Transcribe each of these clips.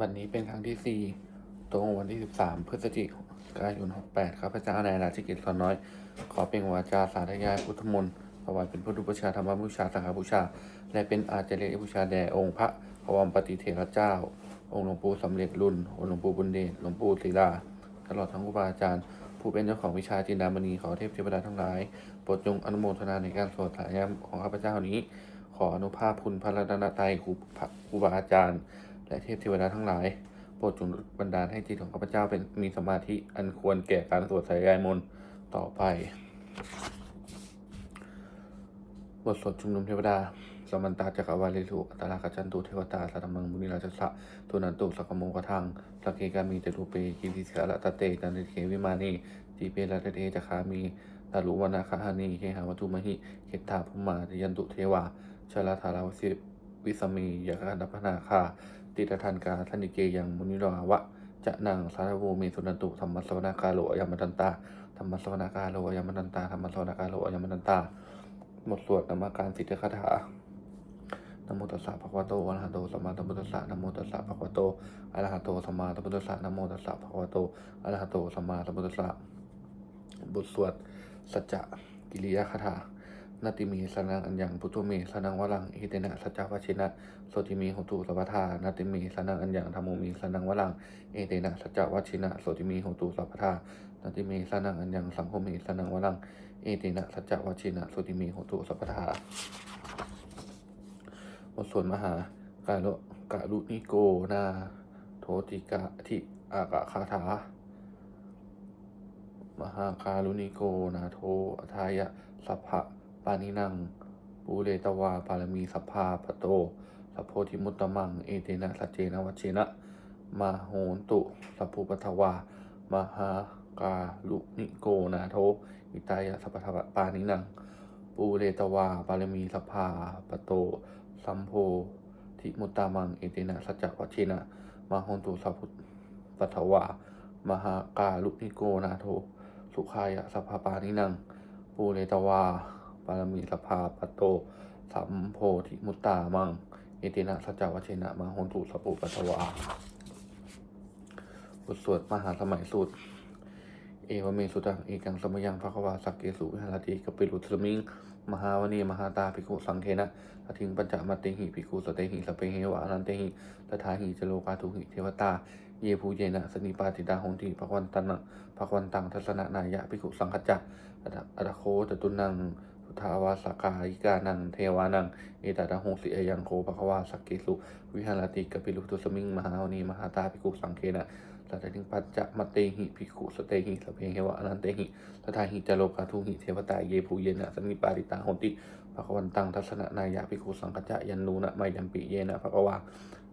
บัดนนี้เป็นครั้งที่4ตรงวันที่13พฤศจิกายน68ข้าพเจ้านายราชกิจสอนน้อย ขอเป็นวาจาสาธยายพุทธมนต์ถวายเป็นพุทธบูชาธรรมบูชาสังฆบูชา และเป็นอาจารย์บูชาแด่องค์พระพวมปฏิเถระเจ้า องค์หลวงปู่สำเร็จรุ่นองค์หลวงปู่บุญเดชหลวงปู่ศิลาตลอดทั้งครูบาอาจารย์ ผู้เป็นเจ้าของวิชาจินดามณีขอเทพเทวดาทั้งหลายโปรดจงอนุโมทนาในการสวดสายามของข้าพเจ้านี้ ขออนุภาพคุณพระรัตนตรัยครูบาอาจารย์ และเทพเทวดาทั้งหลาย โปรดจงบันดาลให้จิตของข้าพเจ้าเป็นมีสมาธิอันควรแก่การสวดสายายมนต์ต่อไป บทสวดชุมนุมเทวดาสมันตาจักรวาลิสุอัตตาคจันตุเทวตาสัตมังมุนิราชสะทุนันตุสักขโมกทังสักเกกามีเตรูเปกิริสกาตะเตจันติเขวิมานีจีเปรัตเตจักขามีตาลุวนาคาหานีเคหาวัตุมหิเขตถาภุมายันตุเทวาชลาธาราวสิวิสมียาการดัพนาคา ติตทันกาธนิเกยังมุนิราวะจะนังสารโวเมสุนันตุธรรมสวนาคาโลยามตันตาธรรมสวนาคาโลยามตันตาธรรมสวนาคาโลยามตันตาบทสวดนามการสิทธิคาถานโมตัสสะภะคะวะโตอะระหะโตสัมมาสัมพุทธัสสะนโมตัสสะภะคะวะโตอะระหะโตสัมมาสัมพุทธัสสะนโมตัสสะภะคะวะโตอะระหะโตสัมมาสัมพุทธัสสะบทสวดสัจจะกิริยาคาถา นาติมีสนังอัญญังพุทโธเมสนังวรังอิเตนะสัจจวัชินะโสติมีโหตุสัพพทานาติมีสนังอัญญังธรรมโมมีสนังวลังเอเตนะสัจจวัชินะโสติมีโหตุสัพพทานาติมีสนังอัญญังสังโฆมีสนังวลังเอเตนะสัจจวัชินะโสติมีโหตุสัพพทาบทสวดมหากาโลกาลุนิโกนาโทติกะทิอากะคาถามหาการุณิโกนาโทอทายะสัพพะ ปานินัง ปูเรตวา ปารมีสัพพาปโตสัพโพธิมุตตมัง เอเตนะสัจเจนะวัชเชนะ มาโหนตุ สัพพุปทวา มหาการุณิโกนาโท อิตายะสัพพะปานินัง ปูเรตวา ปารมีสัพพาปโต สัมโพธิมุตตมัง เอเตนะสัจจวัชเชนะ มาโหนตุ สัพพุปทวา มหาการุณิโกนาโท สุขายะสัพพปานินัง ปูเรตวา ปารมีสัพพาปโต สัมโพธิมุตตามังเอตินะสัจวัชเชนะมาหนตุสัพพุปัตวาบทสวดมหาสมัยสูตร เอวเมสุตังเอกังสมยังภควาสักเกสุวิหารติกปิรุสมิง มหาวณีมหาตาภิกขุสังเคนะททิงปัญจมัตเตหิภิกขุสเตหิสเปเหวะอนันเตหิตถาหิจโลกาทุหิเทวตา เยภูเยนะสนิปาติดาหงติภควันตันะภควันตังทัศนะนายะภิกขุสังฆจจะอัตอัตถโคจตุนัง ทาวาสกายิกานัง เทวานัง เอตตาหงสิเอยังโคภควาสักเกสุ วิหารติกปิลุตุสมิงมหาวณีมหาตาภิกขุสังเคนะสัตถิงปัจจะมตเตหิภิกขุสเตหิสเพเหวะอนันเตหิตถาหิจโลกาทุหิเทวตาเยภูเยนะสมิปาริตาโหติภควันตังทัศนะนายะภิกขุสังฆจะยันนูนะไมยัมปิเยนะภควา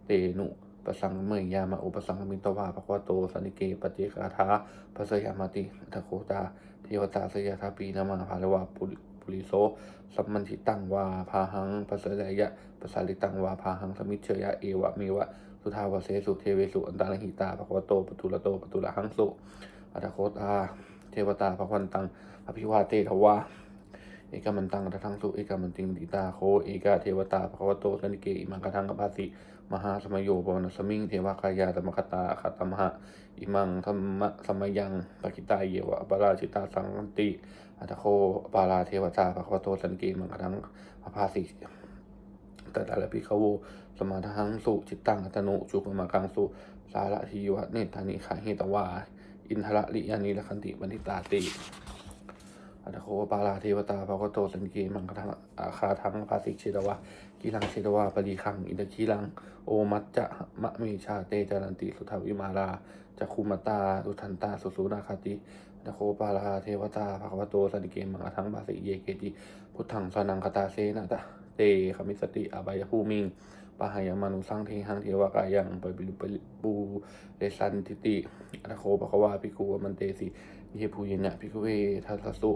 เตนุปสังเมยยามาอุปสังมิตวาภควโตสันิเกปเจกาธาภสยามติทโคตาเทวตาสยาทาปีนามาภาลวาปุริ ปุริโสสัมมันทิตังวาพาหังปัสสยะปัสสาลิตังวาพาหังสมิเชยะเอวะเมวะสุทาวเสสุเทเวสุอันตาลหิตาภควโตปตุลโตปตุละหังสุอัตโคตาเทวตาภควันตังอภิวาเตทวาเอกมันตังตะทังสุเอกมันติงดิตาโคเอกาเทวตาภควโตสนิเกอิมังกทังกปาสิมหาสมโยปวนสมิงเทวากายาตมคตาคตมหะอิมังธรรมะสมยังปกิตาเยวะปราชิตาสังติ อัตโคปาราเทวตาภควโตสันิเกอิมังกทังอภาสิตตาลปิขโวสมาทังสุจิตตังอัตโนจุกมากังสุสาระทีวะเนธานิขาหิตวา อินทระลิยานิละคันติบันทิตาติอัตโคปาลาเทวตาภาวโตสันเกมังคทังอาคาทังภาสิกเชตวะกิลังเชตวะปรีคังอินทคีลัง โอมัจจะมะเมชาเตจารันติสุทาวิมาลาจักคุมตาสุทันตาสุสุนาคาติ ตโคปาลาเทวตาภาวโตสันเกมังคทังภาสิเยเกติพุทธังสนังคตาเสนะตะเตคมิสติอบายภูมิงปะหายมานุสังเทหังเทวกายังปปิลุปปูเดสันติติอรโคปะควาภิกุวมันเตสิเยภูเยนะภิกุเวทัสสุ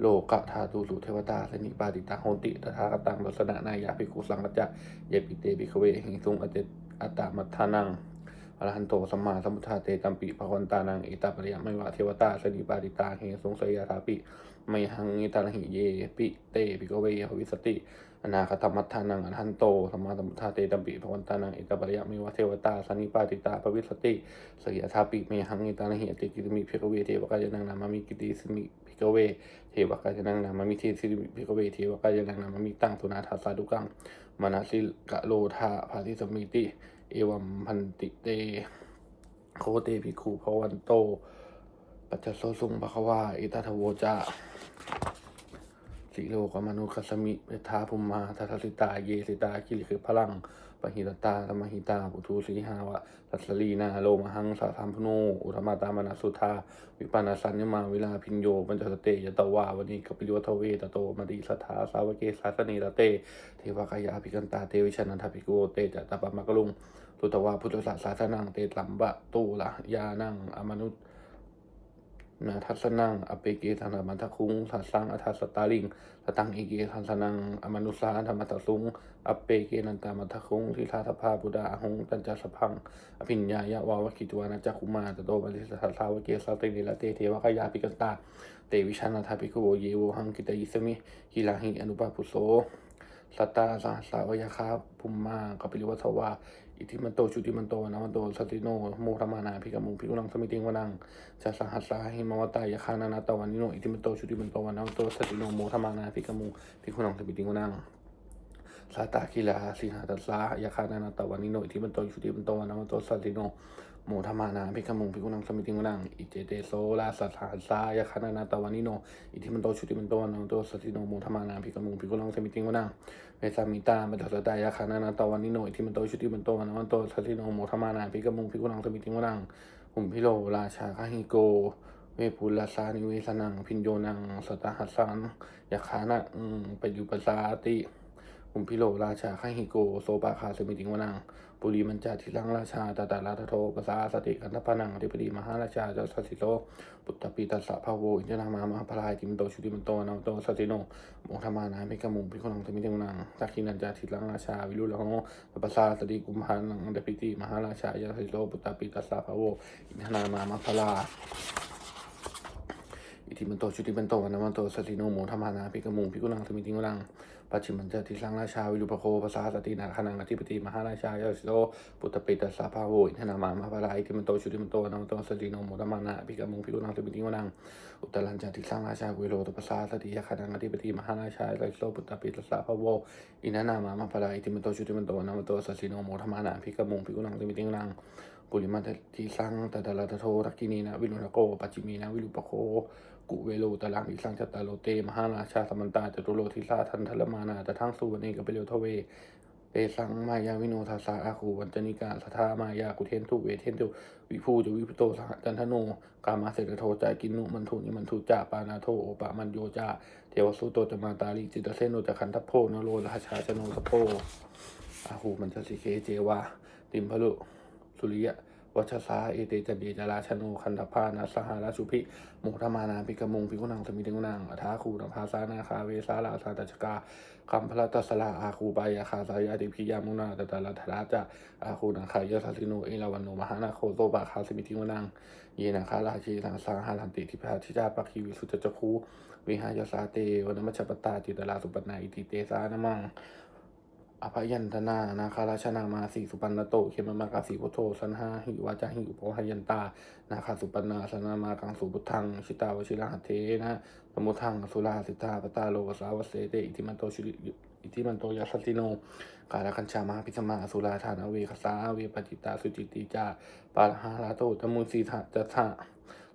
โลกะธาตุสุเทวตาสนิปาติตาโหติตถาคตังลัสนะนายาภิกุสังกัจจะเยปิเตภิกเวหิงสุงอเตอัตตามัทานัง อรหันโตสัมมาสัมพุทธาเตตัมปิภควันตานังเอตาปริยไม่วะเทวตาสนิปาติตาเหสงสยาธาปิไมหังเอตาลหิเยปิเตปิโกเวหวิสติอนาคตมัทธานังอรหันโตสัมมาสัมพุทธาเตตัมปิภควันตานังเอตาปริยไม่วะเทวตาสนิปาติตาภวิสติสยาธาปิไมหังเอตาลหิเตกิตมิภิกเวเทวกายนังนามามิกิติสมิภิกเวเทวกายนังนามามิเทสิภิกเวเทวกายนังนามามิตังสุนาทัสสาดุกังมานาสิกะโลธาภาติสมิติ เอวัมพันติเต โคเตภิกขุภวันโต ปัจจโสสุงภควาอิตาทโวจาสิโลกมนุคัสมิเวทาภุมมาทัสสิตา เยสิตาคิริคือพลังปหิตตาธรรมหิตาปุถุสีหาวะตัสลีนาโลมหังสาธัมพโนอุธรรมาตามนาสุธา วิปานาสัญญมาเวลาพินโยปัญจสเตยตวาวันนี้กปิโยทเวตโตมดิสัทาสาวเกสาสนีตเต เทวกายาภิกันตาเตวิชนันทภิกโกเตจตตปะมะกะลุง ตุตวาพุทธศาสสานังเตตัมบะตูละยานังอมนุษนาทัสนังอเปเกธนามันทคุงสัสสังอัทสตาลิงสตังเอเกทัสนังอมนุสาธรรมตสุงอเปเกนันตามัทคุงทิทาสภาบุดาหงตัญจสพังอภิญญายะวาวคิตวานาจักขุมาตโตบริสัทสาวเกสาเตนิละเตเทวกายาภิกันตาเตวิชานาทาภิกโวเยโวหังกิตยิสมิกิลาหิอนุปาปุโสสัตตาสาสาวยาคาภุมมากัปปิลิวัฏวา อิทิมันโตชุติมันโตนามันโตสติโนโมธรรมานาพิกามุงพิกุลังสมิติงวนังจะสหัสสาหิมวตายาคานานาตวันนิโนอิทิมันโตชุติมันโตวนามันโตสติโนโมธรรมานาพิกามุงพิกุลังสมิติงวนังสาตาคิลาสิหาตัสสายาคานานาตวันนิโนอิทิมันโตชุติมันโตวนามันโตสติโน โมธรรมานาพิกมุงพิกุลังสมิติงวนังอิเจเตโซลาสัสหัสายาคานานาตวันนิโนอิทิมันโตชุติมันโตวันโตสติโนโมธรรมานาพิกมุงพิกุลังสมิติงวนังเวสามิตาเมตัสตายาคานานาตวันนิโนอิทิมันโตชุติมันโตวันวันโตสัตติโนโมธรรมานาภิกมุงภิกุนังสมิติงวนังหุมพิโลราชาคาหิโกเวปุลาสานิเวสนังพินโยนังสตาหัสสังยาคานะอืมปยุปสาติ หุมพิโลราชาคาหิโก โซปาคาสมิติงวนัง ปุริมันจาทิลังราชาตาตาลาทโทปสาสติกันทปนังอธิปดีมหาราชาเจ้าสัสสิโลปุตตปีตัสสะภาโวอินทนามามาพลายติมโตชุติมันโตนาโตสติโนโมธรรมานาภิกมุงภิกขุนังสมิติงนังสักขินันจาทิลังราชาวิรุลโหปปัสาสติกุมภานังเดปิติมหาราชายาสิโลปุตตปิตัสสะภะโวอินทนามามัพลา อิทิมันโตชุติมันโตวัมันโตสติโนโมธรรมานาภิกมุงภิกขุนังสมิติงนังปัจฉิมันจาทิลังราชาวิรุปโคปสสาสตินาคนังอธิปติมหาราชายาสิโลปุตตปิตัสสะภะโวอินทนามามัพลาอิทิมันโตชุติมันโตวัมันโตสติโนโมธรรมานาภิกมุงภิกขุนังสมิติงนังอุตตรัญจติสังราชากุโลตปสาสติยาคณังอธิปติมหาราชาไลโสปุตตปิตสสะพะโวอินนามามาภลาอิติมโตชุติมันโตนามันโตสัสสิโนโมธรรมานาภิกมุงภิกุนังติมิติงนังปุริมาติสังตะลาตะโททักกินีนะวิรุณโกปัจจิมีนะวิรุปโค กุเวโลตะลังอิสังจัตตาโลเต มหาราชาสมันตาจตุโลทิสาทันทลมานาตะทั้งสุวรรณีกับเปเรวทเวเปสังมายาวิโนทัสสะอาคูวันจนิกาสทามายากุเทนทุเวเทนตุวิภูจวิปโตสหจันทโนกามาเสกโทจากินุมันทุนิมันทุจาปานาโทโอปะมันโยจาเทวสุโตจมาตาลิจิตเสโนจะขันทัพโพนโรราชาชโนสโพอาหูมันจะสิเคเจวาติมพลุสุริยะ วัชสาเอเตจันเดจาราชโนคันธพานาสหาราชุพิโมธมานาภิกมุงภิกุนังสมิติงนังอัฐาคูนภาสานาคาเวสาลาสาตชกาคัมพระตสลาอาคูปายาคาสายาติพิยามุนาตตาลาธราจาอาคูนังขายาสัสิโนเอราวันโนมหานาโคโตบาคาสมิติวนังเยนาคาราชีสังสาหารันติทิพาทิจาปักขีวิสุจจคูวิหายาสาเตวนมัชปตาจิตลาสุปนาอิติเตสานมัง อภยันตนานาคาราชนามาสีสุปันนโต เขมมากาสีพุทโธสันหาหิวาจาหิอุปหยันตา นาคาสุปันนาสนามากังสุพุทธัง ชิตาวชิระหัตเทนะ สมุทังสุราสิตาปตาโลสาวเสเตอิติมันโตชิริอิติมันโตยัสติโนกาลคัญชามาพิสมาสุราธานเวคสาเวปจิตาสุจิติจาปาหาลาโตตมุสีทะจัตถะ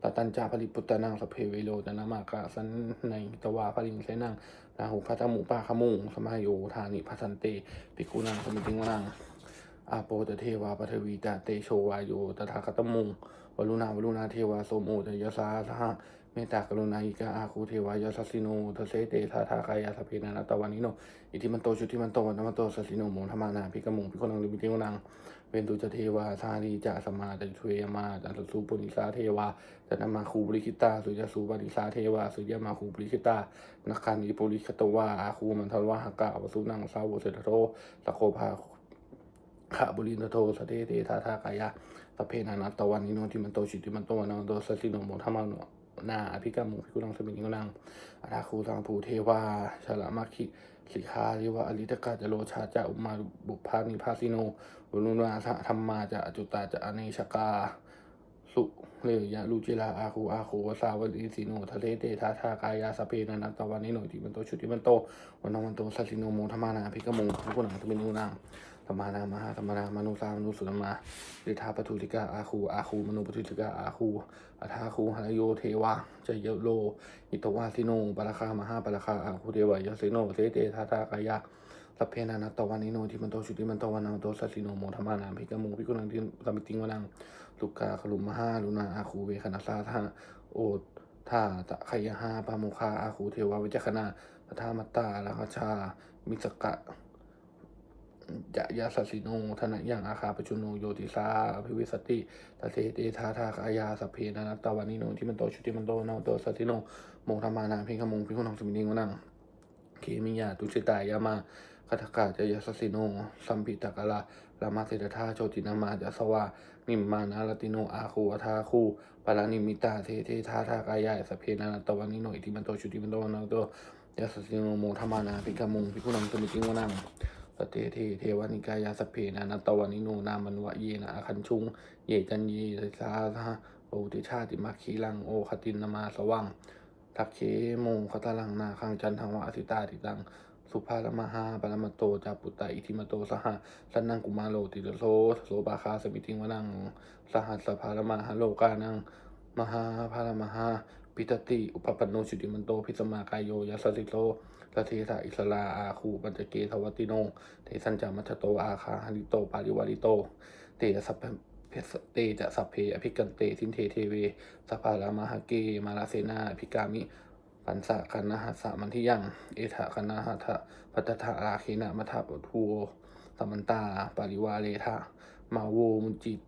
ตตัญจาปริปุตตนังสเพเวโลตนามากาสันในตวาปริงเสนัง นาหุพัตมุปาขมุงสมัยโยธานิพัสันเตปิกุนังสมิติงวนังอาโปตเทวาปทวีตาเตโชวายโยตถาคตมุงวรุณาวรุณาเทวาโสโมตยสาสหะเมตตากรุณาอิกาอาคูเทวายสัสสิโนทเสเตทาทากายาสพเพนานาตวันนิโน อิทิมันโตชุติมันโตวันมันโตสัสสิโนโมธรรมานาภิกมุงภิกขุนังลิมิติงวนัง เวนตุจเทวาสารีจะสมาจันทุเยมาจันสุปุนิสาเทวาจันมาคูปริคิตาสุยสุปนิสาเทวาสุยมาคูปริคิตานักขันิปุริคตวาอาคูมันทวาหกะวสุนังสาวเสตโรสโคภาขะบุรินโทสเตเตทาทากายะสพเพนานัตตวันนิโนทิมันโตชิติมันโตวันนโตสสิโนโมธรรมาโนนาอภิกรรมุภิกุลังสมิงกุลังอาราคูตังภูเทวาชลามาคิ สิคาลิวะอริตกาจะโลชาจะอุมาบุพานิพาสิโนวุนุนาสะธรรมาจะอจุตาจะอเนชกา สุเลยยะลูจิลาอาคูอาคูวสาวลีสิโนทะเลเตทาทากายาสเปนันตตวันนิโนทิมันโตชุติมันโตวันนวันโตสัสสิโนโมธรรมานาภิกขมุภิกุลังสมิงกุลัง ธรรมานามาธรรมนามนุสามนุสุนมาฤทธาปทุติกาอาคูอาคูมนุปทุติกาอาคูอัฏาคูหรโยเทวาจเยโลอิตวาสิโนปราคามหาปราคาอาคูเทวายสิโนเสเตทาทากายะสัพเพนานัตตวันนิโนทิมันโตชุติมันโตวันนาโตสัสสิโนโมธรรมานามภิกมุภิกุนังทิสมิติงวนังสุกาขลุมมหาลุนาอาคูเวคณสาธาโอทาตะขยหาปามุคาอาคูเทวาวิจักนาตถามัตตาลัคชามิสกะ จะยาสสิโนธนะยังอาคาปจุโนโยติสาอภิวิสติตเทเตทาทากายาสเพนานัตตวานิโนที่มันโตชุติมันโตนาโตสัสิโนโมธรรมานาเพิงขมงพิคุนังสมินิงวนังเคมิยาตุชิตายามาคาทกาจะยาสสิโนสัมปิตกะลาลามาเสดธาโชตินามาจะสวานิมมานาลติโนอาคูอัทาคูปารานิมิตาเทเททาทากายาสเพนานัตตวานิโนอิติมันโตชุติมันโตนาโตยาสสิโนโมธรรมานาพิงขมงพิคุนังสมินิงวนัง สเตเทเทวานิกายาสเพนานัตวานิโนนามันวะเยนะอาคันชุง เยจันเยสาสหโอติชาติมาคีลังโอคตินนามาสว่างทักเคโมคตาลังนาคังจันทังวะอสิตาติตัง สุภาลมหาปรมตโตจาปุตตาอิทิมโตสหสันนังกุมาโลติโสโสบาคาสมิติงวนังสหัสภาลมหาโลกานัง มหาภาลมหาปิตติ อุปปันโนชุติมันโตพิสมากายโยยัสสิโล สเทสะอิสลาอาคูปัญจเกทวัติโน เทสันจามัชโตอาคาหริโตปาริวาริโต เตจะสัพเพเตจะสัพเพอภิกันเตสินเทเทเวสภาลามาหเกมาลาเสนาอภิกามิปันสะคันนาหัสสะมันที่ยัง เอถะคันนาหัทะพัตถะราเคนะมัทะปทูสัมมันตา ปาริวาเลทะมาโวมุจิต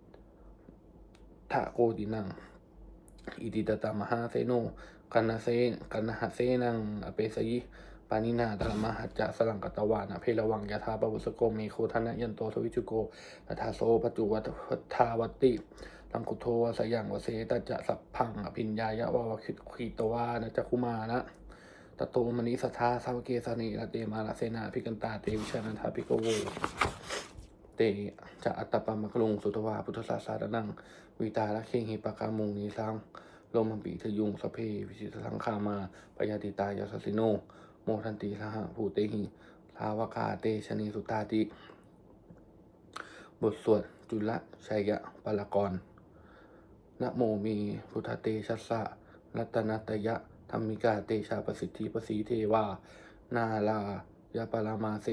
ทะโกดินัง อิติตตามหาเซโนกันนาเซกันนาหาเซนังอเปสยิ ปานินาตรมหัจจะสลังกตวานะเพลวังยาธาปวุสโกเมโคทนะยันโตทวิจุโกตถาโซปจุวัทาวัตติตังคุโทวสยังวเสตจะสัพพังอภิญญายะวาวคิขีตวานะจัคุมานะตโตมณิสัทธาสาวเกสนิระเตมาลาเสนาภิกันตาเตวิชานันทาภิกโวเตจะอัตตปามกลุงสุตวาพุทธศาสนานังวิตาละเคงหิปะกามุงนีสังลมัมปีทยุงสเพวิชิตสังคามาปยาติตายาสสิโน โมทันติสหภูเตหิทาวกาเตชนีสุตาติ บทสวดจุลชัยยะปารกรนะโมมีพุทธเตชัสสะรัตนัตยะธรรมิกาเตชาประสิทธิประสีเทวา นาลายาปรามาเส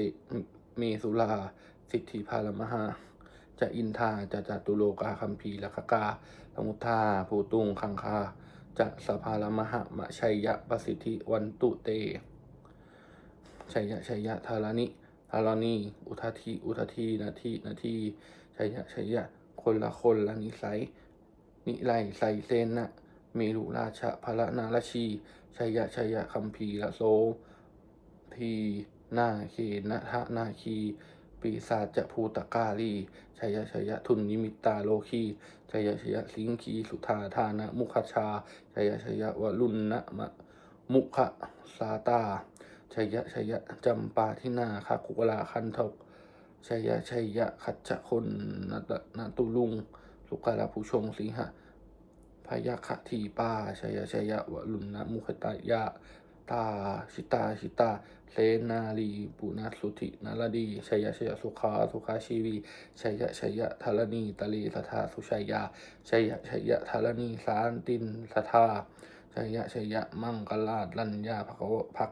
เมสุลา สิทธิพาลมหา จะอินทาจะจัตุโลกาคัมภีลักกาสมุทธาภูตุงคังคา จะสภาลมหะมะชัยยะประสิทธิวันตุเต ชัยยะชัยยะธารานิธารานีอุทาทีอุทาทีนาทีนาทีชัยยะชัยยะ คนละคนละนิสัย นิไลใสเซนนะเมรุราชพระนาราชีชัยยะชัยยะคัมภีละโซทีนาเขนะทะนาคีปีศาจจะภูตกาลีชัยยะชัยยะทุนนิมิตตาโลคีชัยยะชัยยะสิงคีสุธาทานะ มุขชาชัยยะชัยยะวลุนนะมะมุขสาตา ชัยยะชัยยะจำปาทินาคากุกลาคันทกชัยยะชัยยะขัจคนนัตนาตุลุงสุกาลาผู้ชงสิงหะพยาคทีปาชัยยะชัยยะวะลุนนะมุขตายะตาชิตาชิตาเลนาลีปุณสุธินาลดีชัยยะชัยยะสุขาสุขาชีวีชัยยะชัยยะธารณีตลีสัทธาสุชัยยาชัยยะชัยยะธารณีสารตินสัทธาชัยยะชัยยะมังกลาดลัญญาภควะภัก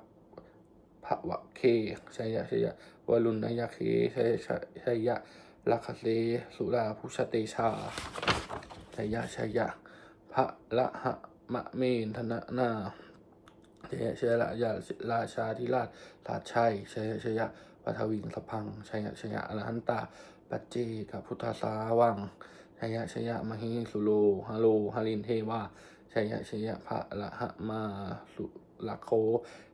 ภวะเคชัยยะชัยยะวลุนนยเคชัยยะชัยยะลัคเสสุราพุชเตชาชัยยะชัยยะพระละหะมะเมนธนะนาเชยเชยละยาราชาธิราชราชชัยเชยเชยะปัทวิงสพังชัยเชยะอรหันตา ปัจเจกับพุทธสาวังชัยเชยะมหิสุโลฮาโลฮารินเทวาชัยเชยะพระละหะมาสุ ละโค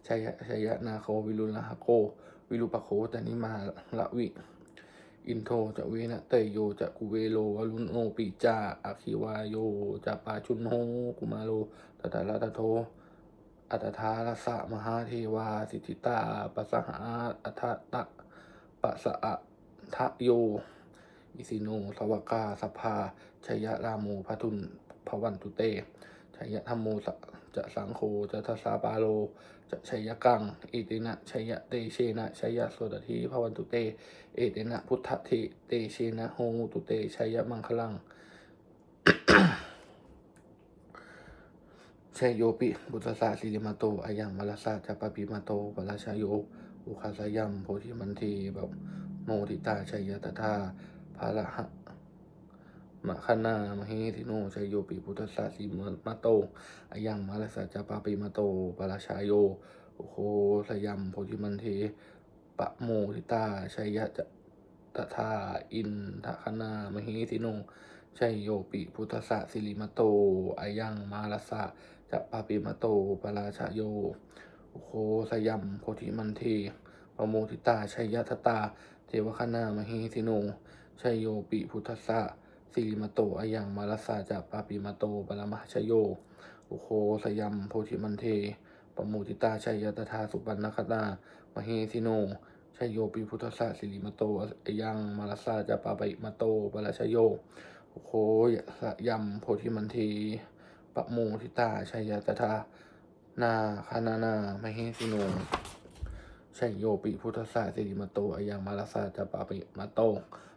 ชัยเชยะนาโค วิรุลหโกวิรุปโคตนิมาละวิ อินโทจะเวนะเตโยจะกุเวโลวลุนโนปิจาอาคิวายโยจะปาชุนโฮกุมาโลตตะละตะโทอัตถาลสะมหาเทวาสิทธิตาปัสสหาอัทตะปัสสะทะโย อิสิโนสวกาสภาชยรามูพทุนภวันตุเต ชยธรรมโมสะจะสังโฆจะทัสสาปาโล จะชัยกัง เอตินะชัยเตเชนะชัยโสดทีภวันตุเต เอตินะพุทธเทเตเชนะโหตุเตชัยมังคลังชัยโยปิบุตรสาสิริมาโตอายังมาลสาจัปปิมาโตปราชาโยอุคาสยัมโพธิมันทีแบบโมทิตาชัยยตถาภาระหะ มะคณามหิทิโนชัยโยปิพุทธสาสิมาโตอายังมาลสาจัปปปิมาโตปราชาโยโอโคสยัมโพธิมันทีปะโมทิตาชัยยะจัตถาอินทคณามหิทิโนชัยโยปิพุทธะสิริมโตอายังมาลสะจะปาปิมโตปราชาโยโอโคสยัมโพธิมันเทปะโมทิตาชัยยทัตตาเทวคณามหิสิโนชัยโยปิพุทธะ สิริมโตอายังมาลสะจะปาปิมาโตปรมาชโย อุโคสยัมโพธิมันเทปโมทิตาชัยยตถาสุปันนคตามหสิโนชัยโยปิพุทธะสิริมาโตอายังมาลสะจะปาปิมาโตปราชโยโอโหสะยำโพธิมันเทปะโมทิตาชัยยตถานาคานานามหสิโนชัยโยปิพุทธศาสิริมาโตอายังมาลสาจะปะปิมาโต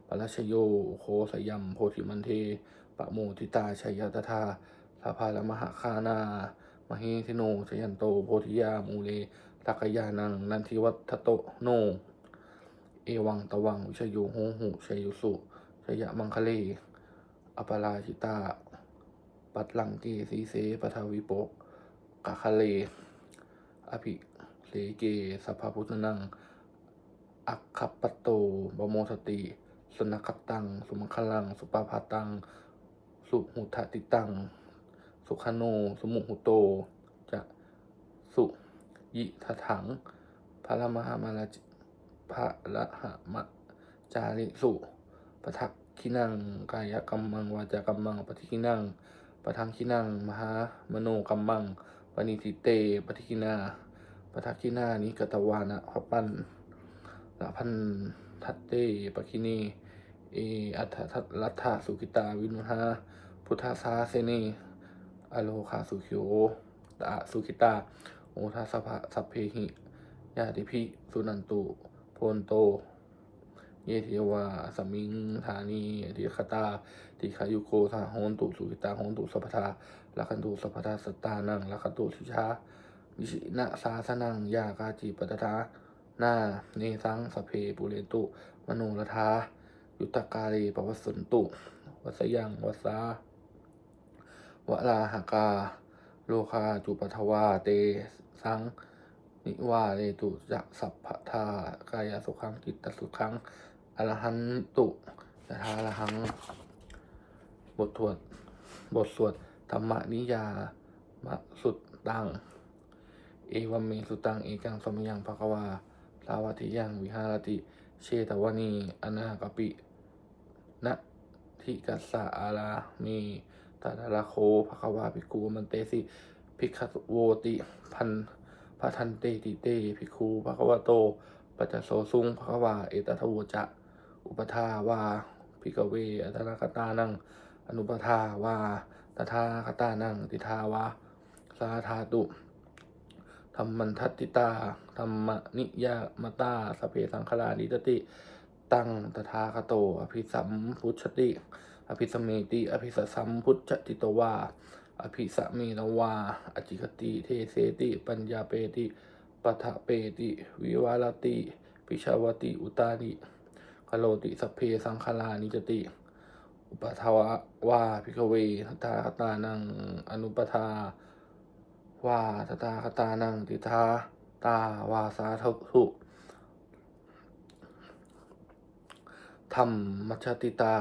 ปะราชโยโอโคสยำโพธิมันเท ปะโมทิตาชัยยตถาสาภาลมหาคานา มหิสิโนชยันโต โพธิยามูเลตักยานัง นันทิวัตโตโน เอวังตะวัง วิชโยโหหุชัยยุสุชยมังคเล อปราชิตา ปัตลังเกสีเสปทาวิโปกกะคะเล อภิเลเกสัพพุทธนัง อัคคปตโตบโมสติ สนคตัง สุมังคลัง สุปาพาตัง สุหุทติตัง สุขโน สุมุหุโต จะสุยิทถัง พระมหามาลาจพระละหะมะจาริสุปทักขินัง กายกรรมัง วาจากรรมังปฏิขินังปทังขินัง มหามโนกรรมังปณิทิเตปฏิขินาปทักขินานิกตวานะพปันละพันทัตเตปคินี เออัฏฐทัตลัทธาสุกิตาวินุหาพุทธาสาเสนีอโลคาสุขิโอตะสุขิตา โอทาสภะสัพเพหิญาติพิสุนันตุโพนโต เยเทวาสมิงธานีติคตาติขายุโกสาโหนตุสุขิตาโหนตุสัพทาลัคันตุสัพทาสตานังลัคันตุสิชาวิชินะสาสนังยากาจิปตทานาเนสังสพเพปุเรนตุ มโนรธา ยุตตกาเลปวัสสนตุ วัสยังวัสาวะลาหากา โลคาจุปทวาเต สัง นิวาเรตุจักสัพพทากายสุขังจิตตสุขังอรหันตุยะทาอรหัง บทสวด บทสวดธรรมนิยามะสุดตัง เอวัมเมสุตัง เอกังสมยังภควา สาวัติยัง วิหารติ เชตวนี อนากปิ ทิกัสสะอารามีตาดาราโคภควาภิกขุมันเตสิภิกขโวติพันพระทันเตติเตภิกขุภควโต ปัจจโสสุงภควา เอตทวจะ อุปทาวาภิกเวอัตนาคตานัง อนุปทาวาตถาคตานังติทาวาสาธาตุธรรมันทัตติตาธรรมนิยามตาสเพสังคลานิตติ ตังตถาคโต อภิสัมพุชติ อภิสมเมติ อภิสสัมพุชติตวา อภิสเมนวา อจิกติ เทเสติ ปัญญาเปติปัทะเปติ วิวาลติ ปิชาวติ อุตานิคโลติสเพสังคลานิจติ อุปทาวะวาพิกเวทตาคตานัง อนุปทาวาทตตาคตานังติทาตาวาสาทุทุ ธรรมมัชติตา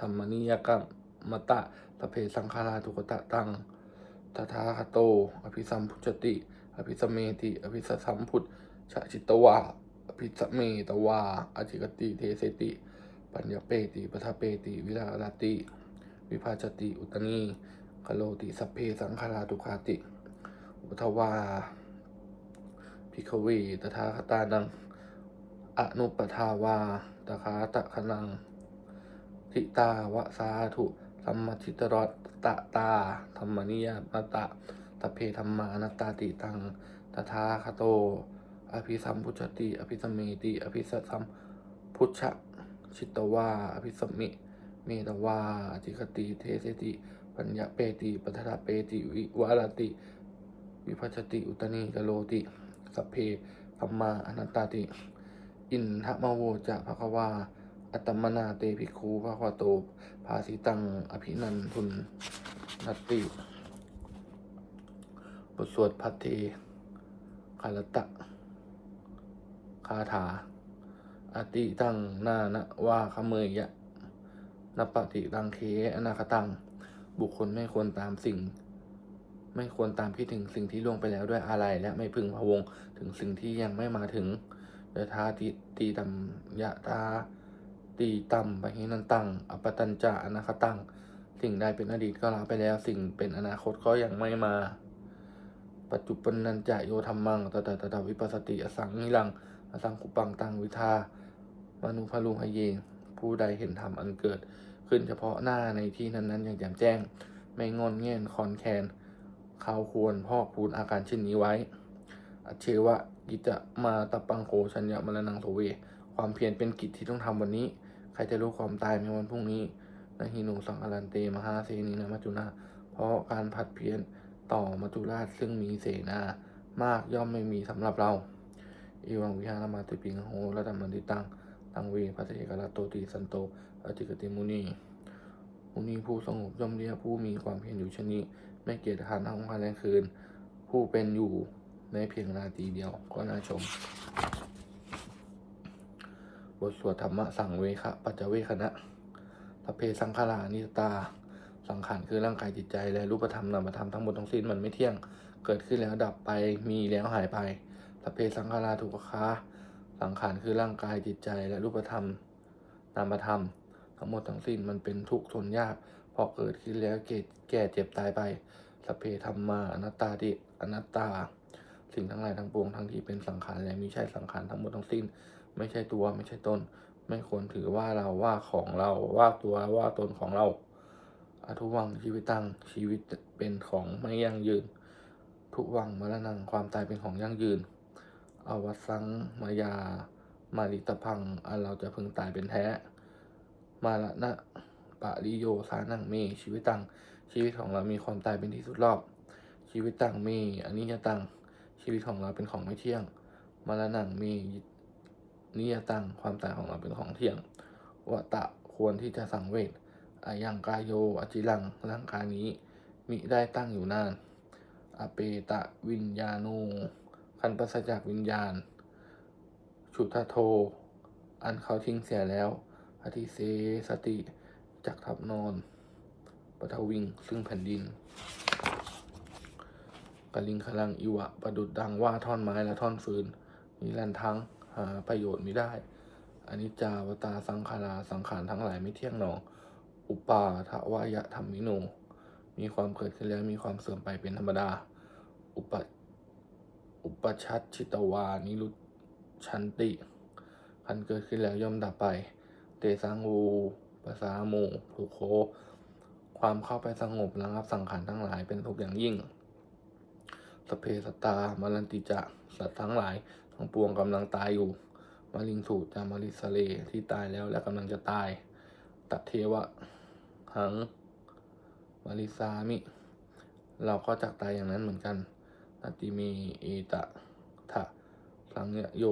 ธรรมนิยกรรมตะสเพสังคาราทุกตะตังตถาคโต อภิสัมพุชติ อภิสมเมติ อภิสสัมพุทธชจิตตวาอภิสมเมตวาอจิกติเทเสติ ปัญญาเปติปทาเปติ วิลาลาติ วิภาชติ อุตนีคโลติสัพเพสังขาราทุกขาติ อุทวาพิกเวตถาคตานังอนุปทาวา ตคาตะคนังทิตาวะสาธุสัมมทิตรตตะตา ธรรมนิยมตะตะเพธรรมานัตตาติตังตถาคโต อภิสัมพุชติ อภิสมเมติ อภิสัมพุชชะชิตวาอภิสมิ เมตวาอธิคติเทเสติ ปัญญาเปติปัฏฐาเปติ วิวารติ วิพัชติ อุตนีกโลติ สัพเพธรรมาอนัตตาติ อินทมโวจะภควา อัตมนาเตภิกขุภควโต ภาสิตัง อภินันทุนนัตติ บทสวดพัทเทคารตะ คาถา อติตัง นานะว่าขเมยยะนปฏิตังเคอนาคตัง บุคคลไม่ควรตามสิ่ง ไม่ควรตามคิดถึงสิ่งที่ล่วงไปแล้วด้วยอะไรและไม่พึงพะวงถึงสิ่งที่ยังไม่มาถึง ยะทาติตีตัมยะทาตีตัมปะหินันตังอปตัญจะอนาคตัง สิ่งใดเป็นอดีตก็ละไปแล้ว สิ่งเป็นอนาคตก็ยังไม่มา ปัจจุปนันจะโยธรรมังตตตตวิปัสสติอสังนิรังอสังคุปังตังวิทามนุภาลุหเยผู้ใดเห็นธรรมอันเกิด ขึ้นเฉพาะหน้าในที่นั้นๆ อย่างแจ่มแจ้ง ไม่งอนแง่นคอนแคนเขาควรพอกพูนอาการเช่นนี้ไว้ อัจเชวะกิจจะมาตะปังโคชัญญะมรณังโสเว ความเพียรเป็นกิจที่ต้องทำวันนี้ ใครจะรู้ความตายในวันพรุ่งนี้นะฮินูสังอรันเตมหาเสนีนะมัจจุนาเพราะการผัดเพี้ยนต่อมัจจุราชซึ่งมีเสนามากย่อมไม่มีสำหรับเราอีวังวิหารมาติปิงโหระดัมมันติตังตังเวพัทเอกราโตติสันโตอติกติมุนีมุนีผู้สงบย่อมเรียกผู้มีความเพียรอยู่ชนนี้ ไม่เกียจคร้านทั้งวันและคืน ผู้เป็นอยู่ ในเพียงนาทีเดียวก็น่าชม บทสวดธรรมะสังเวคะปัจจเวคณะพระเพสังขารานิตา สังขารคือร่างกายจิตใจและรูปธรรมนามธรรมทั้งหมดทั้งสิ้นมันไม่เที่ยง เกิดขึ้นแล้วดับไปมีแล้วหายไปพระเพสังขาราทุกขาสังขารคือร่างกายจิตใจและรูปธรรมนามธรรม ทั้งหมดทั้งสิ้นมันเป็นทุกข์ทนยากพอเกิดขึ้นแล้วเกิดแก่เจ็บตายไปสพเพธรรมาอนัตตาติอนัตตา สิ่งทั้งหลายทั้งปวงทั้งที่เป็นสังขารและไม่ใช่สังขารทั้งหมดทั้งสิ้น ไม่ใช่ตัวไม่ใช่ตนไม่ควรถือว่าเราว่าของเราว่าตัวว่าตนของเราอทุวังชีวิตตั้งชีวิตเป็นของไม่ยั่งยืน ทุวังมรณังความตายเป็นของยั่งยืนอวสังมายามาริตพังอันเราจะพึงตายเป็นแท้ มาละนะปะริโยสานังเมชีวิตตังชีวิตของเรามีความตายเป็นที่สุดรอบ ชีวิตตังเมอันนี้จะตัง ชีวิตของเราเป็นของไม่เที่ยงมาละนังเมนิยตังความตายของเราเป็นของเที่ยงวตะควรที่จะสังเวชอายังกายโยอจิลังร่างกายนี้ มิได้ตั้งอยู่นาน อเปตะวิญญาณูคันปัสจากวิญญาณ ชุทโท อันเขาทิ้งเสียแล้วอธิเสสติจักทับนอนปทวิงซึ่งแผ่นดิน กลิงคลังอิวะ ประดุดดังว่าท่อนไม้และท่อนฟืนนิรันทั้งหาประโยชน์มิได้อนิจจาวตาสังขาราสังขารทั้งหลายไม่เที่ยงหนออุปาทวายะธรรมิโน มีความเกิดขึ้นแล้วมีความเสื่อมไปเป็นธรรมดา อุปอุปชัดชิตวานิรุชันติคันเกิดขึ้นแล้วย่อมดับไป เตสังวูภาษาโมทุโค ความเข้าไปสงบระงับสังขารทั้งหลายเป็นทุกอย่างยิ่ง สเพสตามารันติจะสัตว์ทั้งหลาย ทั้งปวงกำลังตายอยู่ มาลิงสูตจามาริสเลที่ตายแล้วและกำลังจะตาย ตัดเทวะ หัง มาริสามิ เราก็จักตายอย่างนั้นเหมือนกันนติเมเอตะทะสังเนโย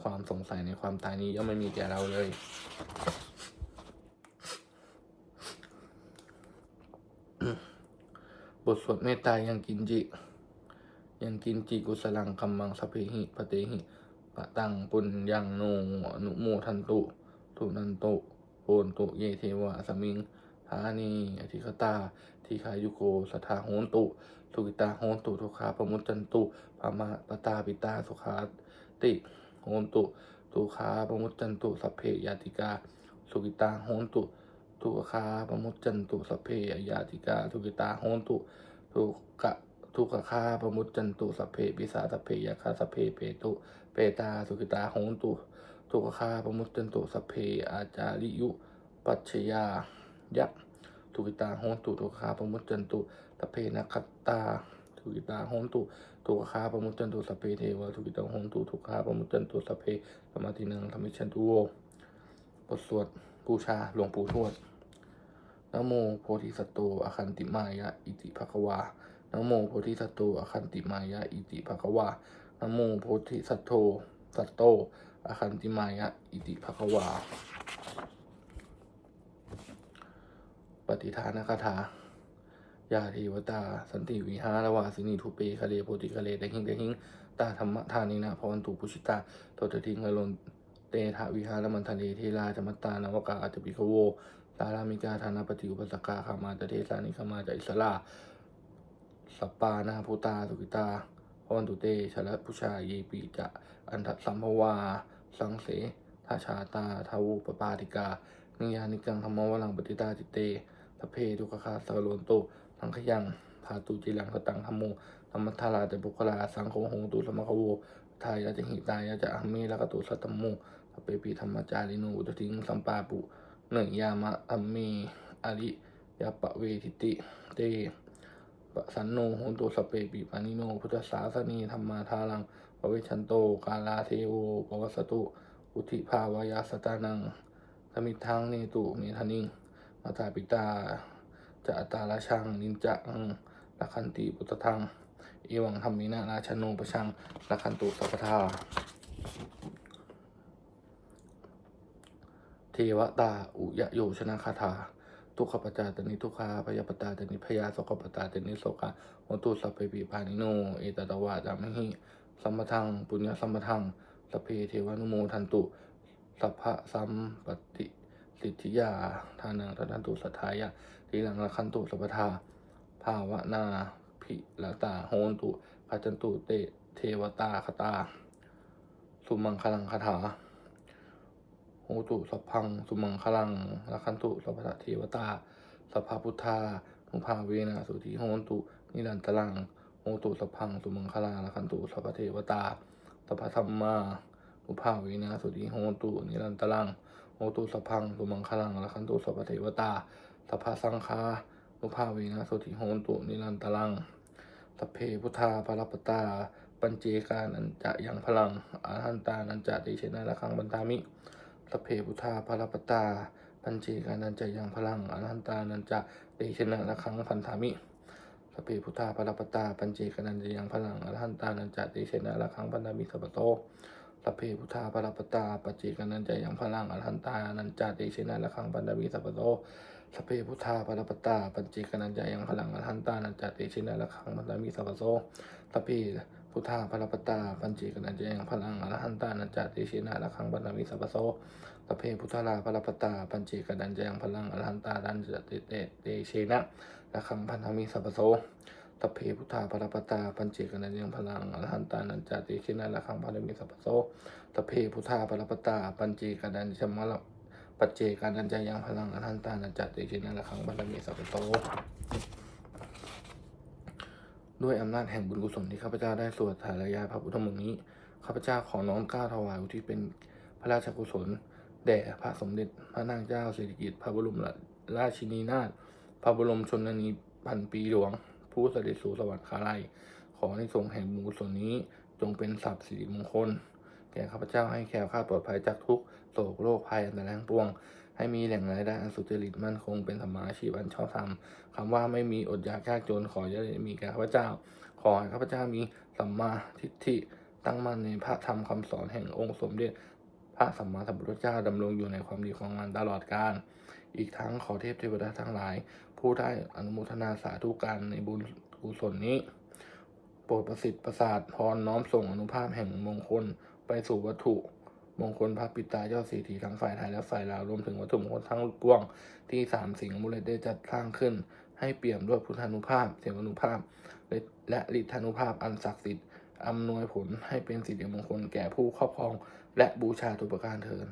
ความสงสัยในความตายนี้ย่อมไม่มีแก่เราเลย บทสวดเมตตายังกินจิ ยังกินจิกุสลังคัมมังสเพหิปเตหิปะตังปุญญังโนอนุโมทันตุทุนันโตโอนตุเยเทวะสมิงทานีอธิคตาทีขายุโกสทาโหนตุสุกิตาโหนตุทุขาปมุจจันตุปามาปตาปิตาสุขาติโหนตุทุขาปมุตจันตุสัพเพยาติกา สุกิตาโหนตุทุขาปมุตจันตุสัพเพยาติกา สุกิตาโหนตุทุกะ ทุกขาปมุตจันตุสัพเพปิสาสัพเพยาคาสัพเพเปตุเปตาสุกิตาโหนตุทุกขาปมุตจันตุสัพเพอาจาริยุ ปัชยายะทุกิตาโหนตุทุกขาปมุตจันตุสัพเพนักขตตาทุกิตาโหนตุทุกขาปมุตจันตุสัพเพเทวะทุกิตังโหนตุทุกขาปมุตจันตุสัพเพสมาธินังธรรมิชันตุโวบทสวดบูชาหลวงปู่ทวดนะโมโพธิสัตโตอคันติมายะอิติภควา นโมโพธิสัตโตอคันติมายะอิติภะควานโมโพธิสัตโตสัตโตอคันติมายะอิติภะควา ปฏิทานคาถายาเทวตา สันติวิหารวาสินีทุเปคะเลโพธิคะเลแต่หิงแต่หิงตาธรรมทานินะพวันตุปุชิตาโตตทิงกลนเตทะวิหารมันทะเลเทลาจมัตตานวกาอัจจปิกโวสารามิกาธานาปฏิอุปสกาขามาตเทสานิขามาจะอิสลา สัปปานาภูตา สุกิตาพวันตุเตชะละพุชาเยปีจะ อันทสัมภวา สังเสทาชาตาทาวุปปาติกา นิยานิกังธรรมวลังปฏิตาจิตเตสเพทุกขคาสารโลนโตสังขยังพาตุจิลังสตังธรรมโมธรรมทาราแต่บุคลา สังโฆโหตุสมะคะโวทายาจะหิตายาจะอัมเมละกตุสัตตมโมสเปปีธรรมจาริโนอุตถิงสัมปาปุเนยยามะอัมเมอริยาปะเวทิติเต ปะสันโนโหตุสเปปีปานิโน พุทธศาสนีธรรมาทารังปเวชันโต กาลาเทโวปวัสตุ อุทิภาวายาสตานังสมิทังเนตุเมธานิงมาตาปิตาจะตาราชังนินจังลักันติปุตตทังเอวังธรรมินาราชโนประชังลักันตุสัพพทาเทวตาอุยโยชนะคาถา ทุกขปจาตนิทุกขาพยาปตาตนิพยาสกปตาตนิโสกาโหตุสัพเพปิพานิโนเอตตวาจามิหิสัมปทังปุญญสัมปทังสัพเพเทวานุโมทันตุสัพพะสัมปติสิทธิยาทานังทันตุสัทธายะทีหลังละคันตุสัพพทาภาวนาภิลาตาโหนตุปัจจันตุเตเทวตาคตา สุมังคลังคาถา โหตุสัพพัง สุมังคลังละคันตุสัพพะเทวตาสัพพพุทธานุภาเวนะสุธิโหนตุ นิรันตรังโหตุสัพพัง สุมังคลังละคันตุสัพพะเทวตาสัพพธรรมานุภาเวนะสุธิโหนตุ นิรันตรังโหตุสัพพัง สุมังคลังละคันตุสัพพะเทวตาสัพพสังฆานุภาเวนะสุธิโหนตุ นิรันตรังสัพเพพุทธาภรปตา ปัญเจกานันจะยังพลังอาหันตานันจะเชนะระคังบันทามิ สัพเพพุทธาภรปตา ปัญเจกานันจะยังพลังอาหันตานันจะเดชนะระคังพันธามิสัพเพพุทธาภรปตา ปัญเจกานันจะยังพลังอาหันตานันจะเดชนะระคังพันธามิสัพพโตสัพเพพุทธาภรปตา ปัจเจกานันจะยังพลังอาหันตานันจะเดชนะระคังพันธามิสัพพโตสพเพพุทธาปรปตาปัญจิกนันจายังพลังอรหันตานันจาเตชินะละขังมันตามีสัพพโสสพเพ พุทธาปรปตา ปัญจิกนันจยังพลังอรหันตานันจาเชินะละขังมันตามีสัพโสสพเพพุทธาลปรปตา ปัญจิกนันจยังพลังอรหันตานันจาเตเตเตชินะละขังพันธมีสัพโสสพเพพุทธาปรปตา ปัญจิกนันจยังพลังอรหันตานันจาเชินะละขังพันธมีสัพโสสพเพพุทธาปรปตา ปัญจิกนันจามะปัจเจกานันจยังพลังอนันตานันจัติชินาละขังบัลมีสัพโต ด้วยอำนาจแห่งบุญกุศลที่ข้าพเจ้าได้สวดถารายาพระพุทธมนต์นี้ ข้าพเจ้าขอน้อมกล้าถวายอุที่เป็นพระราชกุศล แด่พระสมเด็จพระนางเจ้าสิริกิติ์พระบรมราชินีนาถพระบรมชนนีพันปีหลวง ผู้เสด็จสู่สวรรคาลัย ขอในทรงแห่งบุญกุศลนี้ จงเป็นสัพสิริมงคล แก่ข้าพเจ้าให้แคล้วคลาดปลอดภัยจากทุกโศกโรคภัยอันตรายทั้งปวง ให้มีแหล่งรายได้อันสุจริตมั่นคงเป็นธรรมาชีพอันชอบธรรมคำว่าไม่มีอดอยากยากจนขออย่าได้มีแก่ข้าพเจ้า ขอให้ข้าพเจ้ามีสัมมาทิฏฐิตั้งมั่นในพระธรรมคำสอนแห่งองค์สมเด็จพระสัมมาสัมพุทธเจ้าดำรงอยู่ในความดีของมันตลอดกาลอีกทั้งขอเทพเทวดาทั้งหลาย ผู้ได้อนุโมทนาสาธุการในบุญกุศลนี้ โปรดประสิทธิ์ประสาทพรน้อมส่งอนุภาพแห่งมงคลไปสู่วัตถุ มงคลพระปิตายอดสีถีทั้งฝ่ายไทยและฝ่ายลาวรวมถึงวัตถุมงคลทั้งกวงที่สามสิงห์มูลได้จัดสร้างขึ้น ให้เปี่ยมด้วยพุทธานุภาพ เสวานุภาพ และฤทธานุภาพอันศักดิ์สิทธิ์อำนวยผลให้เป็นสิริมงคลแก่ผู้ครอบครอง และบูชาทุปการเทิน